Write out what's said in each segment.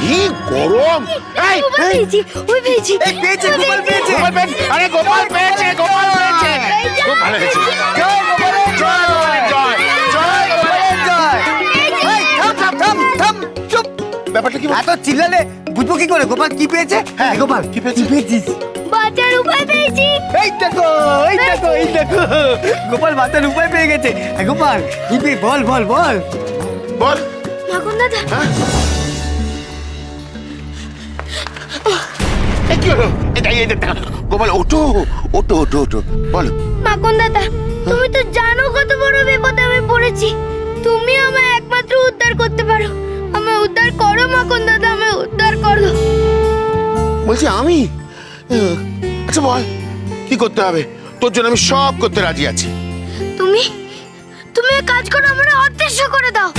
কি গরম? এই গোপাল পেয়েছি ওই পেয়েছি। এই পেয়েছে, গোপাল পেয়েছে। গোপাল পেয়েছে। আরে গোপাল পেয়েছে গোপাল পেয়েছে। খুব ভালো হয়েছে। জয় গোপালের জয় গোপালের জয় জয় গোপালের জয়। এই, থাম থাম থাম থাম চুপ। ব্যাপারটা কি এত চিল্লালে বুঝব কি করে? গোপাল কি পেয়েছে? হ্যাঁ, গোপাল কি পেয়েছে? পেয়েছিস? বাঁচার উপায় পেয়েছি। এই দেখো এই দেখো এই দেখো। গোপাল বাঁচার উপায় পেয়ে গেছে। গোপাল কি পেয়ে বল বল বল। বল। মাখন দাদা গোপাল ওঠো ওঠো ওঠো ওঠো। বলো। মাখন দাদা তুমি তো জানো কত বড় বিপদে আমি পড়েছি। তুমি আমায় একমাত্র উদ্ধার করতে পারো। আমায় উদ্ধার করো মাখন দাদা আমায় উদ্ধার করো। বলছি আমি? আচ্ছা বল। কি করতে হবে? তোর জন্য আমি সব করতে রাজি আছি। তুমি তুমি কাজ করো আমার অদৃশ্য করে দাও।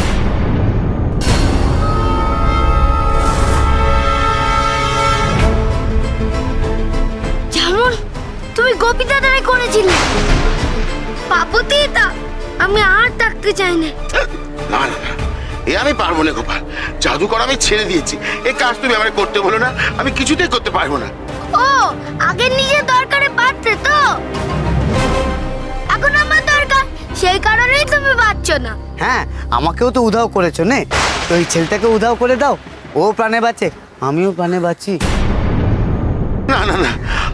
গোপী দাদারে করেছিলে। পাপতি এটা আমি আর থাকতে চাই না। না না না এ আমি পারব না গোপাল। জাদুকর আমি ছেড়ে দিয়েছি। এই কাজ তুমি আমার করতে বলো না আমি কিছুতেই করতে পারব না। ও আগে নিজের দরকারে পারতে তো? এখন আমার দরকার সেই কারণেই তুমি পাচ্ছ না। হ্যাঁ আমাকেও তো উধাও করেছ নে। তো এই ছেলেটাকে উধাও করে দাও ও প্রাণে বাঁচে আমিও প্রাণে বাঁচি। না না না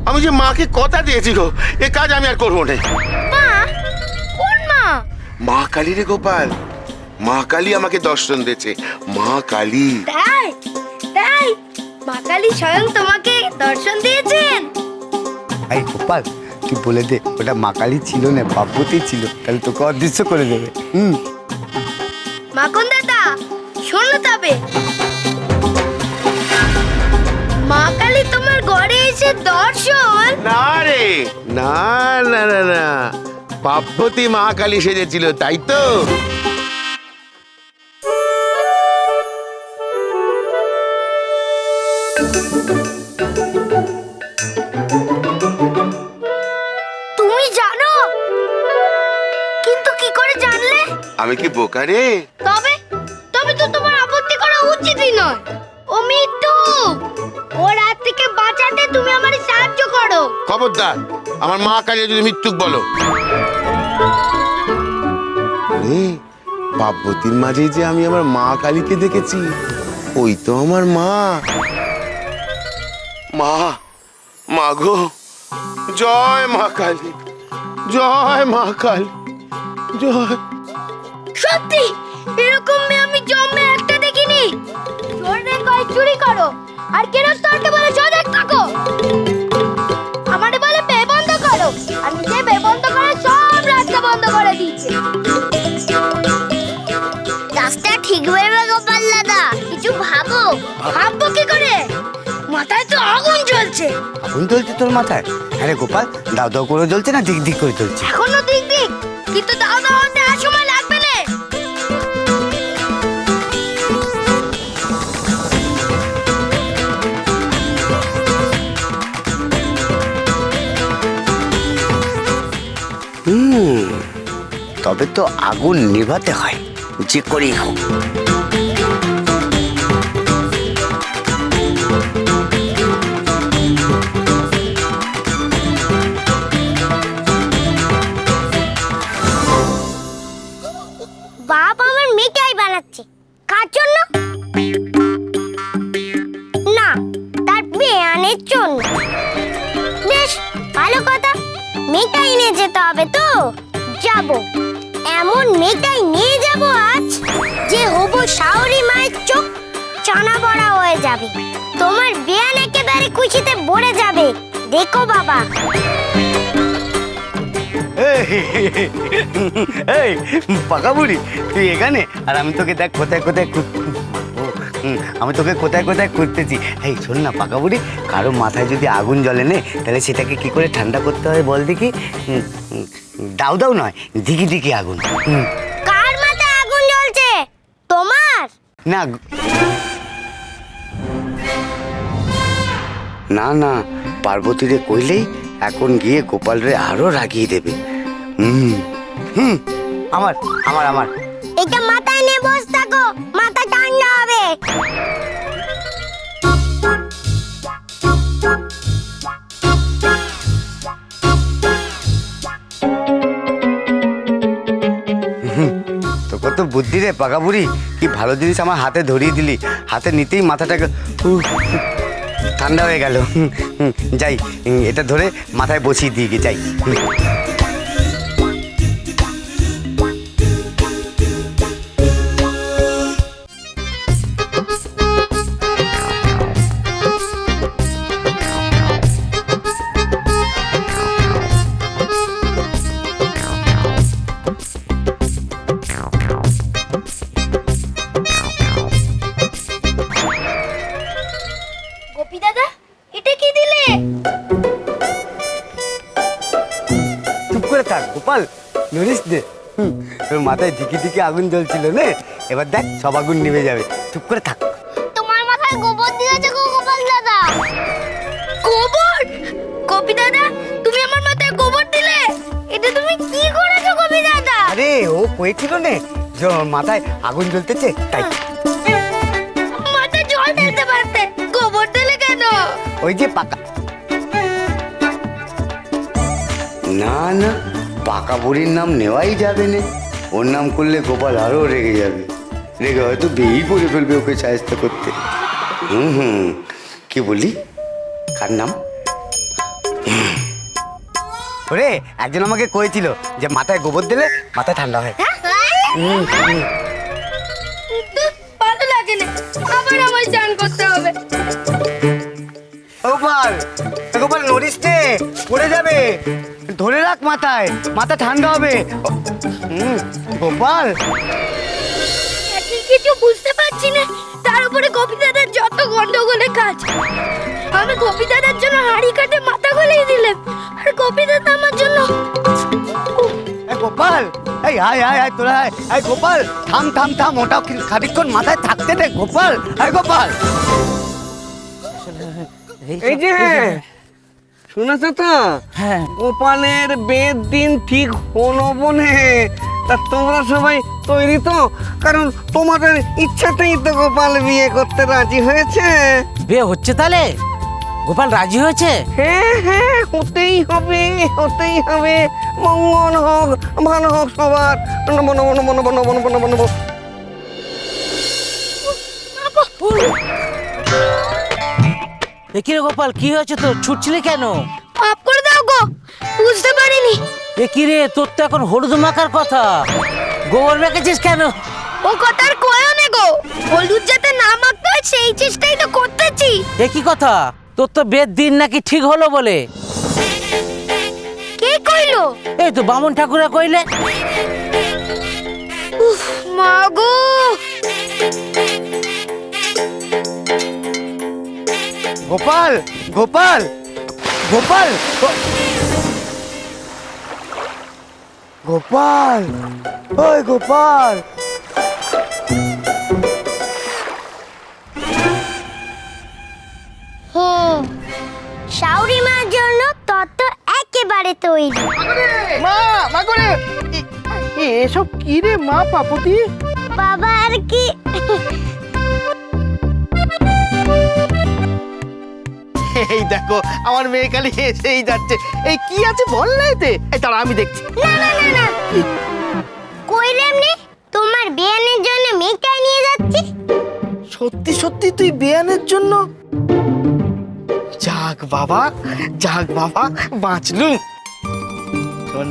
আমি যে মাকে কথা দিয়েছি গো এ কাজ আমি আর করব না। মা কোন মা? মা কালী রে গোপাল মা কালী আমাকে দর্শন দিয়েছে মা কালী। তাই তাই মা কালী স্বয়ং তোমাকে দর্শন দিয়েছেন। এই গোপাল তুই বলে দে ওটা মাকালি ছিল না বাপতি ছিল তাহলে তোকে অদৃশ্য করে দেবে হুম? মাখন দাদা শোনো তবে। মা কালী তোমার ঘরে এসে দর্শন। না রে না না না না। পার্বতী মা কালী সেজেছিল তাই তো। তুমি জানো? কিন্তু কি করে জানলে? আমি কি বোকা রে? তবে তবে তো তোমার আপত্তি করা উচিতই নয়। খবরদার আমার মা কালী যদি মৃত্যুক বলো। পার্বতীর মাঝে যে আমি আমার মা কালীকে দেখেছি ওই তো আমার মা। মা মা গো জয় মা কালী জয় মা কালী জয়। সত্যি এরকম মেয়ে আমি জন্মে একটা দেখিনি। চোরদের কয় চুরি করো আর কেরস্তরকে আগুন জ্বলছে তোর মাথায়? আরে গোপাল দাও দাও করে জ্বলছে না? দিক দিক করে জ্বলছে। এখনও দিক দিক কিন্তু দাও দাও হতে আর সময় লাগবে না। হুম তবে তো আগুন নেভাতে হয়। যে করেই হোক। বাপ আমার মিঠাই বানাচ্ছে। কার জন্য? না, তার বেয়ানের জন্য। বেশ, ভালো কথা। মিঠাই নিয়ে যেতে হবে তো? যাব। এমন মিঠাই নিয়ে যাব আজ যে হবু শাওরি মায়ের চোখ চানা বড়া হয়ে যাবে। তোমার বেয়ান একেবারে খুশিতে ভরে যাবে। দেখো বাবা। এই পাকা বুড়ি তুই এখানে? আর আমি তোকে দেখ কোথায় কোথায় আমি তোকে কোথায় কোথায় খুঁজতেছি। এই শোন না পাকা বুড়ি কারও মাথায় যদি আগুন জ্বলে নে তাহলে সেটাকে কি করে ঠান্ডা করতে হয় বল দেখি? দাউ দাউ নয় দিকি দিকি আগুন। কার মাথায় আগুন জ্বলছে? তোমার? না না না পার্বতীরে কইলেই এখন গিয়ে গোপাল রে আরও রাগিয়ে দেবে। হুম হুম আমার আমার আমার। এটা মাথায় নিয়ে বসে থাকো মাথা ঠান্ডা হবে। কত বুদ্ধি রে পাকা বুড়ি কি ভালো জিনিস আমার হাতে ধরিয়ে দিলি। হাতে নিতেই মাথাটাকে ঠান্ডা হয়ে গেল। যাই এটা ধরে মাথায় বসিয়ে দিয়ে যাই। থাক গোপাল নড়িস নে তোর মাথায় ধিকি ধিকি আগুন জ্বলছিল নে? এবার দেখ সব আগুন নিভে যাবে। চুপ করে থাক। তোমার মাথায় গোবর দিয়েছে গো গোপাল দাদা। গোবর? গোপী দাদা তুমি আমার মাথায় গোবর দিলে? এটা তুমি কি করেছ গোপী দাদা? আরে ও কয়েছিল নে। যে ওর মাথায় আগুন জ্বলতেছে তাই। মাথায় জল ঢেলতে পারতে। গোবর দিলে কেন? ওই যে পাকা না না। পাকা বুড়ির নাম নেওয়াই যাবে না। ওর নাম করলে গোপাল আরও রেগে যাবে। রেগে হয়তো বিয়েই করে ফেলবে ওকে সাহায্য করতে। হুম হুম। কি বলি কার নাম। ওরে একজন আমাকে কয়েছিল যে মাথায় গোবর দিলে মাথা ঠান্ডা হয়। হুম, হুম। ভালো লাগে না। আবার আমার চান করতে হবে। গোপাল গোপাল নড়িস পড়ে যাবে। ধরে রাখ মাথায়। মাথা ঠান্ডা হবে। হুম, গোপাল। এখন কিছু বুঝতে পারছি না। তার উপরে গোপী দাদার যত গন্ডগোলের কাজ। আমি গোপী দাদার জন্য হাড়ি কাটে মাথা গলিয়ে দিলাম। আর গোপী দাদা আমার জন্য এই গোপাল! এই আয় আয় আয় তোরা আয়। এই গোপাল! থাম থাম থাম ওটাও কি খানিকক্ষণ মাথায় থাকতে দে গোপাল। এই গোপাল এই যে। শুনেছ তো? হ্যাঁ। গোপালের বেদ দিন ঠিক হলো বলে। তা তোমরা সবাই তৈরি তো? কারণ তোমাদের ইচ্ছাতেই তো গোপাল বিয়ে করতে রাজি হয়েছে। বিয়ে হচ্ছে তাহলে? গোপাল রাজি হয়েছে? হ্যাঁ হ্যাঁ হতেই হবে হতেই হবে। মঙ্গল হোক ভালো হোক সবার। নব নব নব নব নব নব নব এ কি রে গোপাল কি হয়েছে তোর? ছুটছিলি কেন? মাফ করে দাও গো বুঝতে পারিনি। এ কি রে তোর তো এখন হলুদ মাখার কথা। গোবর মেখেছিস কেন? ও কথার কয়ও নে গো হলুদ যাতে না মাখতে হয় সেই চেষ্টাই তো করতেছি। এ কি কথা? তোর তো বেদ দিন নাকি ঠিক হলো বলে। কে কইলো? এই তো বামন ঠাকুরা কইলে গোপাল গোপাল গোপাল গোপাল ওই গোপাল। হুম শাউরি মার জন্য তত একেবারে তৈরি। মা মা করে এসব কি রে মা পাপতি বাবা আর কি এই দেখো আমার মেয়ে খালি এসেই যাচ্ছে। এই কি আছে বল না এতে? এই তারা আমি দেখছি। না না না না। কইলাম নে তোমার বিয়ানের জন্য নিয়ে যাচ্ছি? সত্যি সত্যি তুই বেয়ানের জন্য? যাক বাবা যাক বাবা বাঁচলু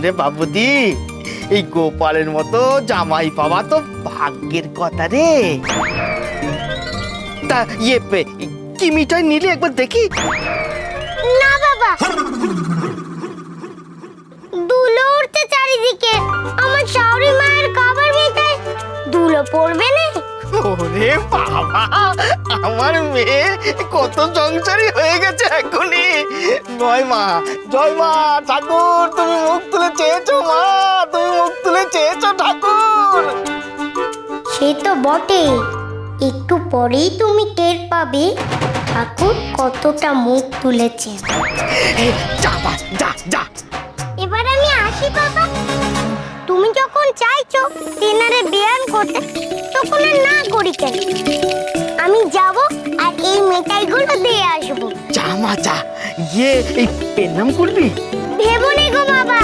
রে বাবুদি এই গোপালের মতো জামাই পাওয়া তো ভাগ্যের কথা রে। তা ইয়ে কি মিঠাই নিলি একবার দেখি? না বাবা। দুলো উঠতে চারিদিকে। আমার শাউরি মায়ের খাবার মেকাই দুলো পড়বে না। ওরে বাবা আমার মেয়ে কত সংসারী হয়ে গেছে এখনই। জয় মা জয় মা ঠাকুর তুমি মুখ তুলে চেয়েছো মা তুমি মুখ তুলে চেয়েছো ঠাকুর। সে তো বটে একটু পরেই তুমি টের পাবে। ঠাকুর কতটা মুখ তুলেছে এই, যা মা যা যা। এবার আমি আসি বাবা। তুমি যখন চাইছো ডিনারে বিয়ান করতে তখন আর না করি কেন? আমি যাব আর এই মিঠাইগুলো দিয়ে আসব। যা মা যা। গিয়ে এই পেন নাম করবি? ভেবো নে গো বাবা।